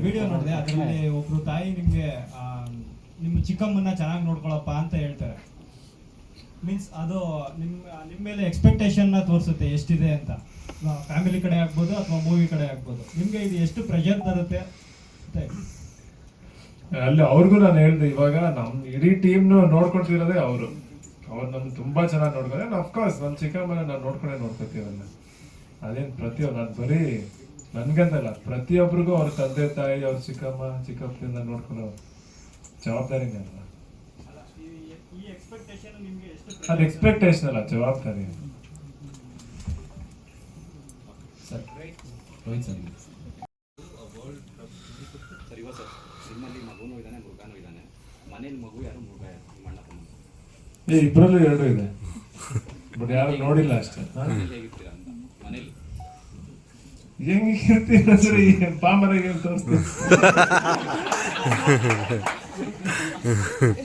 ಒಂದು ವಿಡಿಯೋ ನೋಡಿದೆ. ಅದರಲ್ಲಿ ಒಬ್ರು ತಾಯಿ ನಿಮ್ಗೆ ನಿಮ್ಮ ಚಿಕ್ಕಮ್ಮನ್ನ ಚೆನ್ನಾಗಿ ನೋಡ್ಕೊಳಪ್ಪ ಅಂತ ಹೇಳ್ತಾರೆ. ಮೀನ್ಸ್ ಅದು ನಿಮ್ಮ ನಿಮ್ಮ ಮೇಲೆ ಎಕ್ಸ್ಪೆಕ್ಟೇಷನ್ ತೋರಿಸುತ್ತೆ ಎಷ್ಟಿದೆ ಅಂತ. ಫ್ಯಾಮಿಲಿ ಕಡೆ ಆಗ್ಬೋದು ಅಥವಾ ಮೂವಿ ಕಡೆ ಆಗ್ಬೋದು. ನಿಮ್ಗೆ ಇದು ಎಷ್ಟು ಪ್ರೆಷರ್ ಬರುತ್ತೆ ಅಂತ ಅಲ್ಲಿ ಅವ್ರಿಗೂ ನಾನು ಹೇಳ್ದೆ ಇವಾಗ ನಮ್ ಇಡೀ ಟೀಮ್ ನೋಡ್ಕೊಳ್ತಿರೋದೇ ಅವರು. ಅವ್ರು ನಮ್ ತುಂಬಾ ಚೆನ್ನಾಗಿ ನೋಡ್ಕೊಂಡ್ರೆ ಅಫ್ಕೋರ್ಸ್ ನಮ್ ಚಿಕ್ಕಮ್ಮನ ನಾನು ನೋಡ್ಕೊಂಡೇ ನೋಡ್ಕೊತೀವಲ್ಲ ಅದೇನು ಪ್ರತಿಯೊಂದು ನಾನು ಬರೀ ನನ್ಗಂತಲ್ಲ ಪ್ರತಿಯೊಬ್ಬರಿಗೂ ಅವ್ರ ತಂದೆ ತಾಯಿ ಅವ್ರ ಚಿಕ್ಕಮ್ಮ ಚಿಕ್ಕಪ್ಪದಿಂದ ನೋಡ್ಕೊಳ್ಳೋ ಜವಾಬ್ದಾರಿ ಅಲ್ಲ. ಅದು ಎಕ್ಸ್ಪೆಕ್ಟೇಷನ್ ಅಲ್ಲ ಜವಾಬ್ದಾರಿ ಸರ್. ರೋಹಿತ್ ಸರ್. ಸರ್ ಇವ ಸರ್ ನಿಮ್ಮಲ್ಲಿ ಮಗುನೂ ಇದ್ದಾನೆ ಮೃಗಾನೂ ಇದ್ದಾನೆ. ಮನೇಲಿ ಮಗು ಯಾರು ಮೃಗ ಯಾರು ನಿಮ್ಮ ಅಣ್ಣ ತಮ್ಮ? ಏ ಇಬ್ರಲ್ಲೂ ಎರಡು ಇದೆ. ಬಟ್ ಯಾರು ನೋಡಿಲ್ಲ ಅಷ್ಟೇ. ಹೆಂಗೆ ಇರ್ತೀನಿ ಅಂದ್ರೆ ಪಾಮರಾಗಿ ತೋರಿಸ್ತೀನಿ